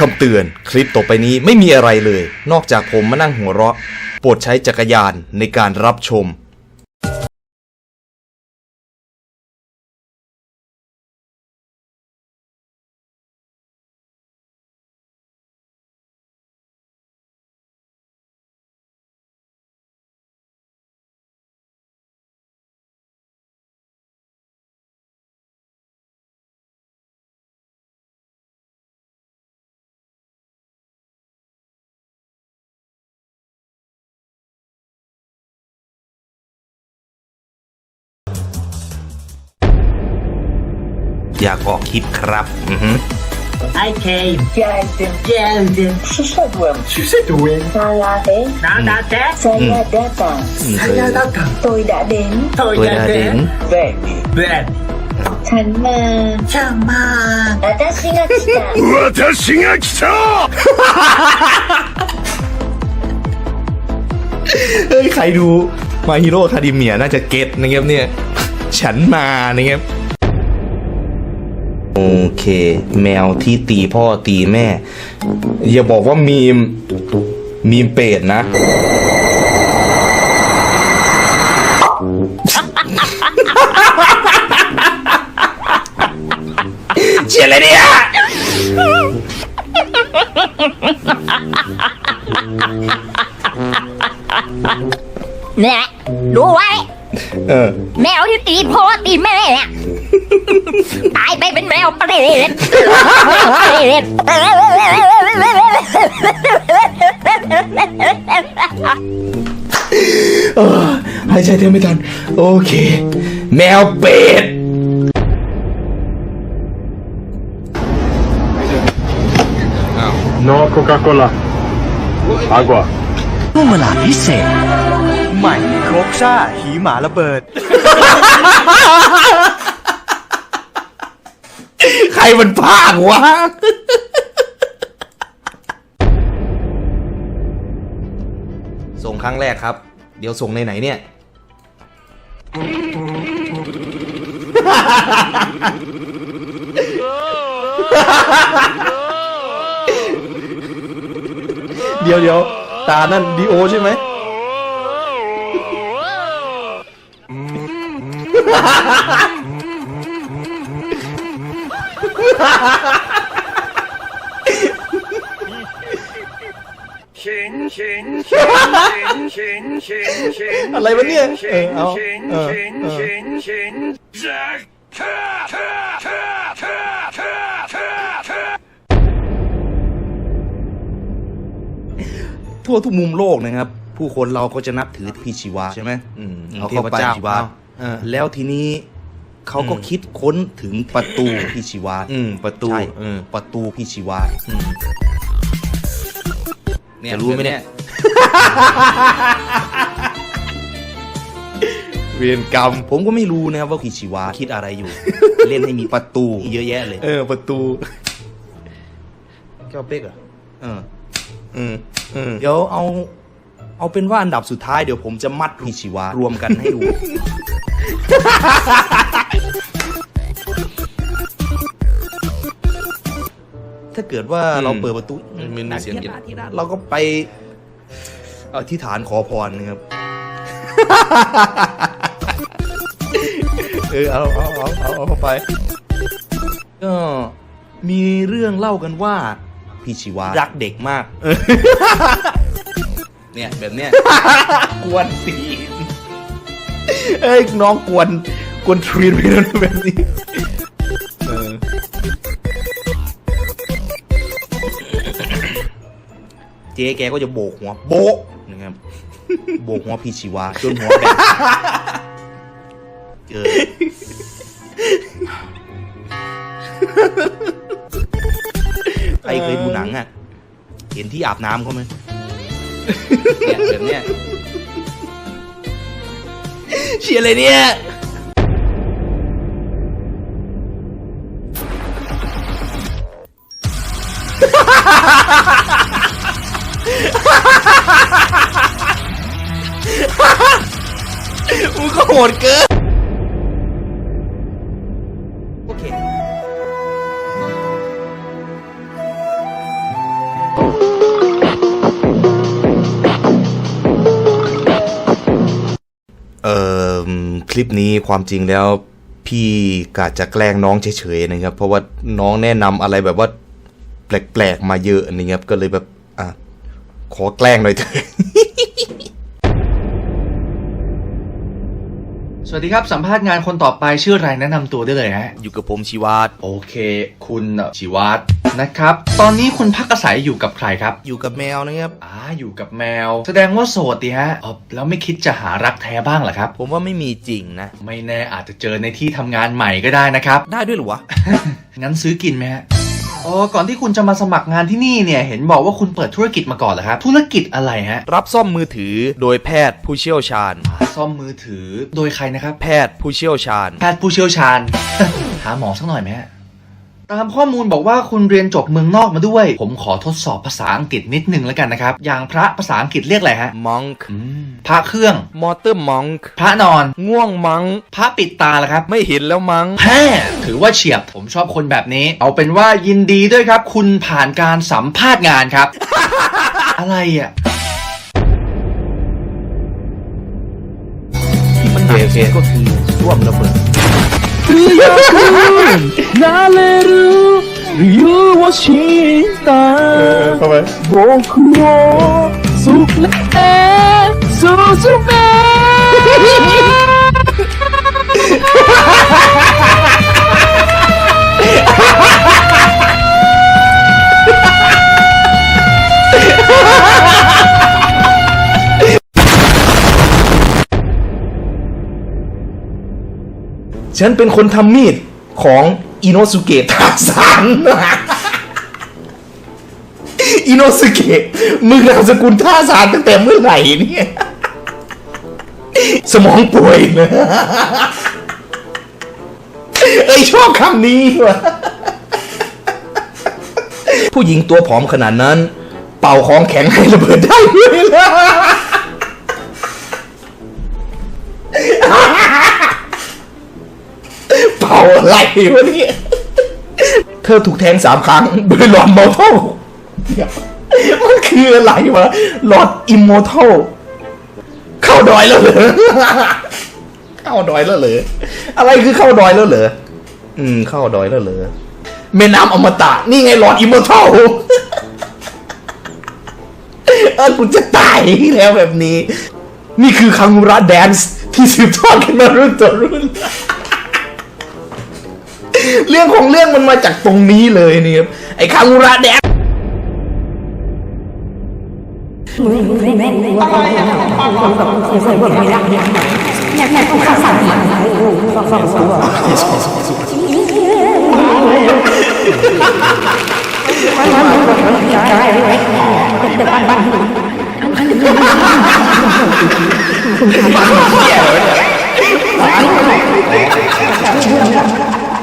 คำเตือนคลิปต่อไปนี้ไม่มีอะไรเลย นอกจากผมมานั่งหัวเราะ โปรดใช้จักรยานในการรับชม อยากออกคลิปครับ อือฮึ I came. Geldim. Geldim. Susadım. Susadım. Salade. Nào thế? Saya datang. Saya datang. Tôi đã đến. Tôi tôi đã đã đến. đến Veni. Ben.ฉันมา Chama. 私が来た。私が来た เฮ้ย ใครดูมาฮีโร่คาดิเมียน่าจะเก็ตนะครับเนี่ย ฉันมานะครับ โอเค แมวที่ตีพ่อตีแม่ อย่าบอกว่ามีมมีมเป็ดนะ เชียร์อะไรเนี่ยเนี่ยดูไว้ เออ แมวที่ตีพ่อตีแม่เนี่ย ตายไปเป็นแมวเปรตเปรตเออหายใจแทบไม่ทัน โอเค แมวเป็ด No Coca-Cola. Agua. ช่วงเวลาพิเศษ ใหม่โคกซ่า หีหมาระเบิด ใคร มันพากวะส่งครั้งแรกครับ เดี๋ยวส่งในไหนเนี่ย เดี๋ยวเดี๋ยวตานั่นดีโอใช่ไหม อะไรวะเนี่ย เออเอาเออเออทั่วทุกมุมโลกนะครับ ผู้คนเราก็จะนับถือพี่ชีวะใช่ไหมอืมเอาเทเข้าพไปเจ้าชีวะเออแล้วทีนี้ เขาก็คิดค้นถึงประตูพี่ชีวะอืมประตูใช่เออประตูพี่ชีวะอืมเนี่ยจะรู้ไหมเนี่ยเวรกรรมผมก็ไม่รู้นะครับว่าพี่ชีวะคิดอะไรอยู่ เล่นให้มีประตูเยอะแยะเลย เออ ประตูแก้วเป๊กเหรอเอออืมอืมเดี๋ยวเอา เอาเป็นว่าอันดับสุดท้ายเดี๋ยวผมจะมัดพี่ชีวะรวมกันให้ดู ถ้าเกิดว่าเราเปิดประตูมันมีเสียงเย็นที่ร้านเราก็ไปเอาที่ฐานขอพรนะครับ เออเอาเอาเอาเอาเอาเข้าไป ก็มีเรื่องเล่ากันว่า พี่ชีวารักเด็กมาก เนี่ยแบบเนี้ย กวนตีนเอ้ยน้องกวนกวนทรีนไปแล้วแบบนี้ เจ๊แกก็จะโบกหัวโบะนะครับโบกหัวพี่ชีวาจนหัวแบนเออใครเคยดูหนังอะ เห็นที่อาบน้ำเขาไหมเนี่ยแบบเนี้ยเชียร์เลยเนี่ย มึงก็โหดเกิน โอเค เอ่อ คลิปนี้ความจริงแล้ว พี่กะจะแกล้งน้องเฉยๆนะครับ เพราะว่าน้องแนะนำอะไรแบบว่า แปลกๆมาเยอะนะครับ ก็เลยแบบ อะ ขอแกล้งหน่อยเถอะ สวัสดีครับ สัมภาษณ์งานคนต่อไปชื่ออะไรแนะนำตัวได้เลยฮะอยู่กับผมชีวัตโอเค คุณชิวัตรนะครับ ตอนนี้คุณพักอาศัยอยู่กับใครครับ อยู่กับแมวนะครับอ่าอยู่กับแมว แสดงว่าโสดดีฮะอ๋อแล้วไม่คิดจะหารักแท้บ้างเหรอครับ ผมว่าไม่มีจริงนะ ไม่แน่อาจจะเจอในที่ทำงานใหม่ก็ได้นะครับ ได้ด้วยเหรอวะงั้นซื้อกินไหมฮะ อ๋อก่อนที่คุณจะมาสมัครงานที่นี่เนี่ย เห็นบอกว่าคุณเปิดธุรกิจมาก่อนเหรอครับ ธุรกิจอะไรฮะ รับซ่อมมือถือโดยแพทย์ผู้เชี่ยวชาญอ่าซ่อมมือถือโดยใครนะครับ แพทย์ผู้เชี่ยวชาญ แพทย์ผู้เชี่ยวชาญ หาหมอสักหน่อยไหมฮะ ตามข้อมูลบอกว่าคุณเรียนจบเมืองนอกมาด้วย ผมขอทดสอบภาษาอังกฤษนิดนึงแล้วกันนะครับ อย่างพระภาษาอังกฤษเรียกอะไรฮะ monk อืมพระเครื่อง mortar monk พระนอน ง่วงมัง พระปิดตาละครับ ไม่เห็นแล้วมังแฮ่ถือว่าเฉียบ ผมชอบคนแบบนี้ เอาเป็นว่ายินดีด้วยครับ คุณผ่านการสัมภาษณ์งานครับ อะไรอะ ที่มันหนักสุดก็คือร่วมระเบิด くなれる理由を知った僕を連れ進め ฉันเป็นคนทำมีดของอิโนสุเกะทาซานอิโนสุเกะมึงนามสกุลท่าซานตั้งแต่เมื่อไหร่เนี่ย สมองป่วยนะเอ้ยชอบคำนี้ว่ะผู้หญิงตัวผอมขนาดนั้น เป่าของแข็งให้ระเบิดได้ด้วยล่ะ อะไรวะเนี่ยเธอถูกแทงสามครั้งโดยหลอดมอเทลเดี๋ยมันคืออะไรวะหลอดอิมมอทัลเข้าดอยแล้วเหรอเข้าดอยแล้วเหรออะไรคือเข้าดอยแล้วเหรออืม เข้าดอยแล้วเหรอแม่น้ำอมตะ นี่ไงหลอดอิมมอร์ทัลเออกูจะตายแล้วแบบนี้ นี่คือคังระแดนซ์ที่สืบทอดกันมารุ่นต่อรุ่น เรื่องของเรื่องมันมาจากตรงนี้เลยนี่ครับไอ้คังมูระแดน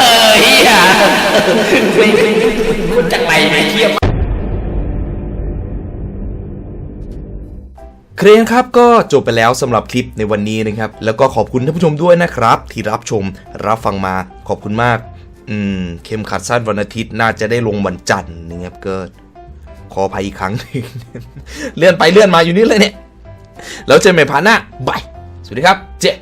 เออเหี้ยไม่ไม่คุณจังไรไม่เทียบเครนครับก็จบไปแล้วสำหรับคลิปในวันนี้นะครับ แล้วก็ขอบคุณท่านผู้ชมด้วยนะครับ ที่รับชมรับฟังมาขอบคุณมาก อืมเข้มขัดสั้นวันอาทิตย์น่าจะได้ลงวันจันทร์นะครับก็ขออภัยอีกครั้งหนึ่งเลื่อนไปเลื่อนมาอยู่นี่เลยเนี่ย แล้วเจอกันใหม่พาร์ทหน้าบายสวัสดีครับ เจ๊